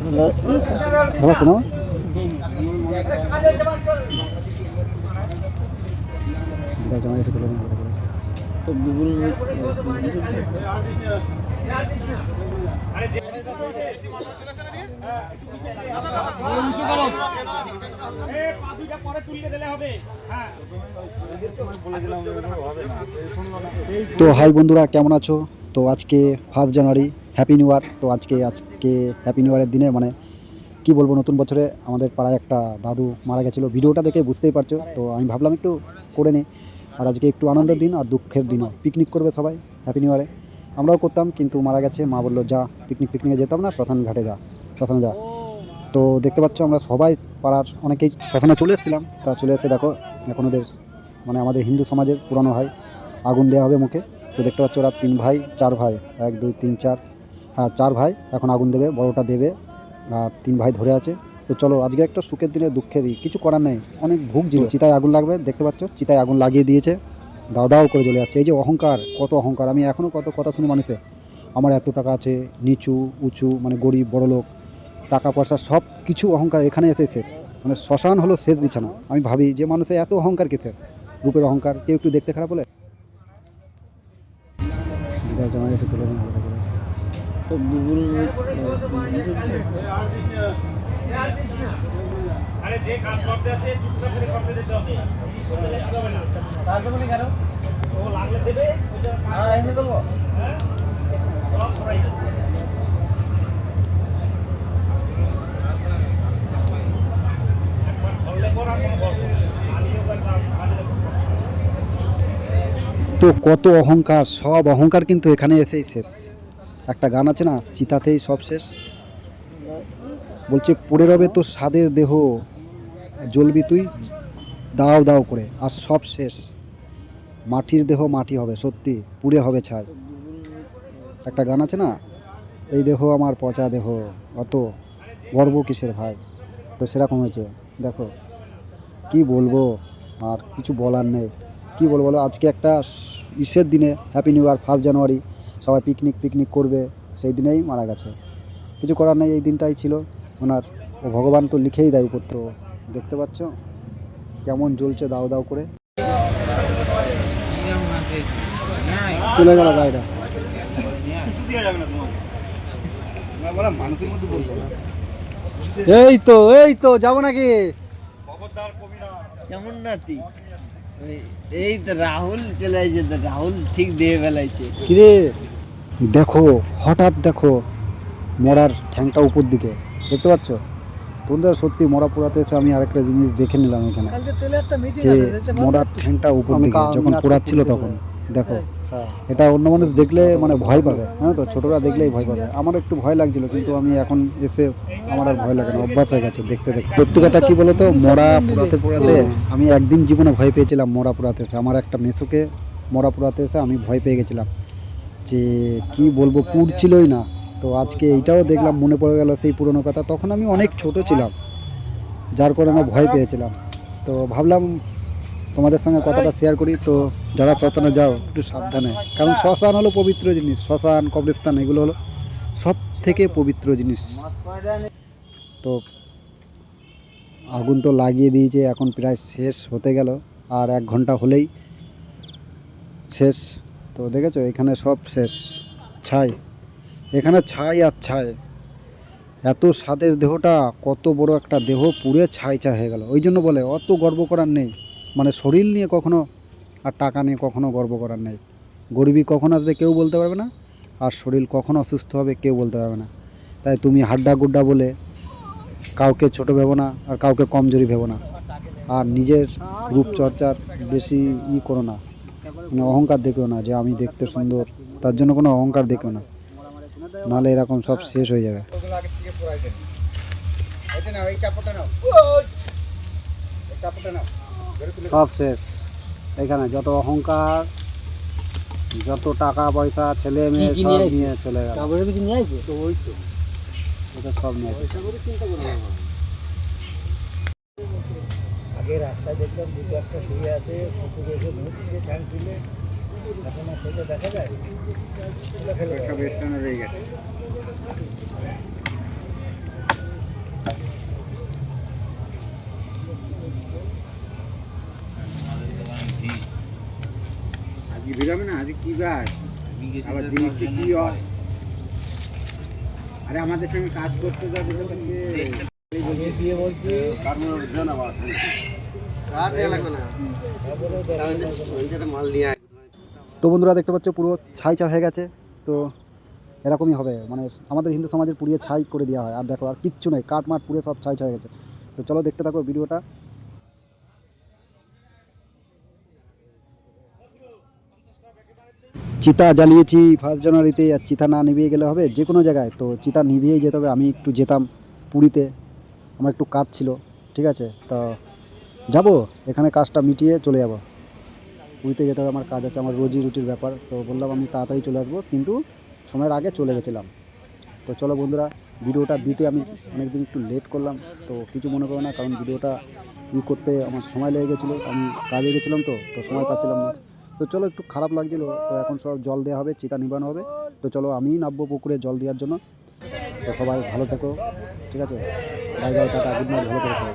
ভালো আছে না তো হাই বন্ধুরা কেমন আছো তো আজকে first January happy new year তো আজকে আজকে হ্যাপি নিউ ইয়ারের দিনে মানে কি বলব, নতুন বছরে আমাদের পাড়ায় একটা দাদু মারা গেছিল। ভিডিওটা দেখে বুঝতেই পারছ। তো আমি ভাবলাম একটু করে নিই আর আজকে একটু আনন্দের দিন আর দুঃখের দিনও। পিকনিক করবে সবাই হ্যাপি নিউ ইয়ারে আমরাও করতাম, কিন্তু মারা গেছে। মা বলল, যা পিকনিক পিকনিকে যেতাম না, শ্মশান ঘাটে যা, শ্মশানে যা। তো দেখতে পাচ্ছ আমরা সবাই পাড়ার অনেকেই শ্মশানে চলে এসেছিলাম। তা চলে এসে দেখো, এখন ওদের মানে আমাদের হিন্দু সমাজের পুরানো ভাই আগুন দেওয়া হবে মুখে। তো দেখতে পাচ্ছ ওরা তিন ভাই, চার ভাই। এক, দুই, তিন, চার। হ্যাঁ চার ভাই এখন আগুন দেবে বড়টা দেবে আর তিন ভাই ধরে আছে। তো চলো আজকে একটা সুখের দিনে দুঃখেরই কিছু করার নেই। অনেক ভুগ ছিল। চিতায় আগুন লাগবে দেখতে পাচ্ছ? চিতায় আগুন লাগিয়ে দিয়েছে। দাও দাও করে চলে যাচ্ছে। এই যে অহংকার কত অহংকার। আমি এখনও কত কথা শুনি মানুষে আমার এত টাকা আছে নিচু উঁচু মানে গরিব বড় লোক টাকা পয়সা সব কিছু অহংকার এখানে এসে শেষ। মানে শ্মশান হলো শেষ বিছানা। আমি ভাবি যে মানুষের এত অহংকার কিসের? রূপের অহংকার কেউ একটু দেখতে খারাপ বলে একটু। তো গুগল আরে যে কাজ করতে আছে চুপচাপ করে করতে দিতে হবে। ও লাগলে দেবে হ্যাঁ? আলিও তো কত অহংকার সব অহংকার কিন্তু এখানে এসেই শেষ। একটা গান আছে না, চিতাতেই সব শেষ। বলছে, পড়ে রবে তো স্বাদের দেহ, জ্বলবি তুই, দাও দাও করে, আর সব শেষ। মাটির দেহ মাটি হবে, সত্যি, পুড়ে হবে ছাই। একটা গান আছে না, এই দেহ আমার পচা দেহ, অত গর্ব কিসের ভাই? তো সেরকম হয়েছে, দেখো। কি বলব, আর কিছু বলার নেই। কি বলব বলো, আজকে একটা ইসের দিনে happy new year first January সবাই পিকনিক পিকনিক করবে সেই দিনেই মারা গেছে। কিছু করার নেই এই দিনটাই ছিল ওনার। ও ভগবান তো লিখেই দেয় উপর তো। দেখতে পাচ্ছ কেমন জ্বলছে দাও দাও করে। চলে গেল গাড়িটা। এই তো এই তো যাব নাকি? কেমন নাতি? ওই- এই তো রাহুল চলে রাহুল ঠিক দিয়ে ফেলাইছে। কিরে? দেখো হঠাৎ দেখো মরার ঠ্যাংটা উপর দিকে। দেখতে পাচ্ছ? তোদের সত্যি মরা পোড়াতে এসে আমি আরেকটা জিনিস দেখে নিলাম এখানে। যে মরার ঠ্যাংটা উপর দিকে যখন পোড়াচ্ছিল তখন। দেখো এটা অন্য মানুষ দেখলে মানে ভয় পাবে হ্যাঁ তো? ছোটরা দেখলেই ভয় পাবে। আমার একটু ভয় লাগছিল, কিন্তু আমি এখন এসে আমার আর ভয় লাগে না, অভ্যাস হয়ে গেছে দেখতে দেখতে। সত্যি কথা কি বলতো? মরা পোড়াতে পোড়াতে আমি একদিন জীবনে ভয় পেয়েছিলাম মরা পোড়াতে এসে। আমার একটা মেসোকে মরা পোড়াতে এসে আমি ভয় পেয়ে গেছিলাম যে কি বলব, পুড়ছিলই না। তো আজকে এইটাও দেখলাম, মনে পড়ে গেল সেই পুরনো কথা। তখন আমি অনেক ছোট ছিলাম, যার কারণে ভয় পেয়েছিলাম। তো ভাবলাম তোমাদের সঙ্গে কথাটা শেয়ার করি। তো যারা শ্মশানে যাও, একটু সাবধানে। কারণ শ্মশান হলো পবিত্র জিনিস, শ্মশান, কবরস্থান, এগুলো হলো সব থেকে পবিত্র জিনিস। তো আগুন তো লাগিয়ে দিয়েছে, এখন প্রায় শেষ হতে গেল, আর এক ঘণ্টা হলেই শেষ। তো দেখেছ, এখানে সব শেষ। ছাই, এখানে ছাই আর ছাই। এত স্বাদের দেহটা, কত বড় একটা দেহ, পুড়ে ছাই ছাই হয়ে গেল। ওই জন্য বলে, অত গর্ব করার নেই। মানে শরীর নিয়ে কখনো আর টাকা নিয়ে কখনো গর্ব করার নেই। গরিবী কখন আসবে কেউ বলতে পারবে না আর শরীর কখন অসুস্থ হবে কেউ বলতে পারবে না। তাই তুমি হাড্ডা গুড্ডা বলে কাউকে ছোট ভেবো না আর কাউকে কমজোরি ভেবো না। আর নিজের রূপচর্চার বেশি ই করো না। মানে অহংকার দেখো না যে আমি দেখতে সুন্দর তার জন্য কোনো অহংকার দেখো না। নাহলে এরকম সব শেষ হয়ে যাবে। সব শেষ। এখানে যত অহংকার যত টাকা পয়সা ছেলে মেয়ে সব নিয়ে চলে গেল। কিছু নিয়ে আসছে তো ওই তো। এটা সব নিয়ে গেছে। আগে রাস্তায় দেখলাম দুটো একটা শুয়ে আছে কুকুর এসে মুখছে ঠ্যাং তুলে। এখন আর সেটা দেখা যায়? হয়ে গেছে। যাবে না? আজকে কি বার আবার কি হয়? আরে আমাদের সঙ্গে কাজ করতে যাবে তো বন্ধুরা দেখতে পাচ্ছ, পুরো ছাই চা হয়ে গেছে। তো এরকমই হবে। মানে আমাদের হিন্দু সমাজের পুড়িয়ে ছাই করে দেওয়া হয়। আর দেখো, আর কিচ্ছু নেই কাঠ মাঠ পুড়ে সব ছাই ছাই হয়ে গেছে। তো চলো দেখতে থাকো ভিডিওটা। চিতা জ্বালিয়েছি ফার্স্ট জানুয়ারিতে আর চিতা না নিভিয়ে গেলে হবে যে কোনো জায়গায়। তো চিতা নিভিয়েই যেতে হবে, আমি একটু যেতাম পুরীতে, আমার একটু কাজ ছিল, ঠিক আছে? তো যাব, এখানে কাজটা মিটিয়ে চলে যাব। পুরীতে যেতে হবে, আমার কাজ আছে, আমার রোজি রুটির ব্যাপার। তো বললাম আমি তাড়াতাড়ি চলে আসব, কিন্তু সময়ের আগে চলে গেছিলাম। তো চলো বন্ধুরা, ভিডিওটা দিতে আমি অনেকদিন একটু লেট করলাম, তো কিছু মনে করো না, কারণ ভিডিওটা ই করতে আমার সময় লেগে গেছিল, আমি কাজে গেছিলাম তো তো সময় পাচ্ছিলাম না। তো চলো একটু খারাপ লাগছিল, তো এখন সব জল দেওয়া হবে, চিতা নিবানো হবে। তো চলো আমিই নামবো পুকুরে জল দেওয়ার জন্য। তো সবাই ভালো থেকো, ঠিক আছে? Bye bye, tata, good night, ভালো থেকো সবাই।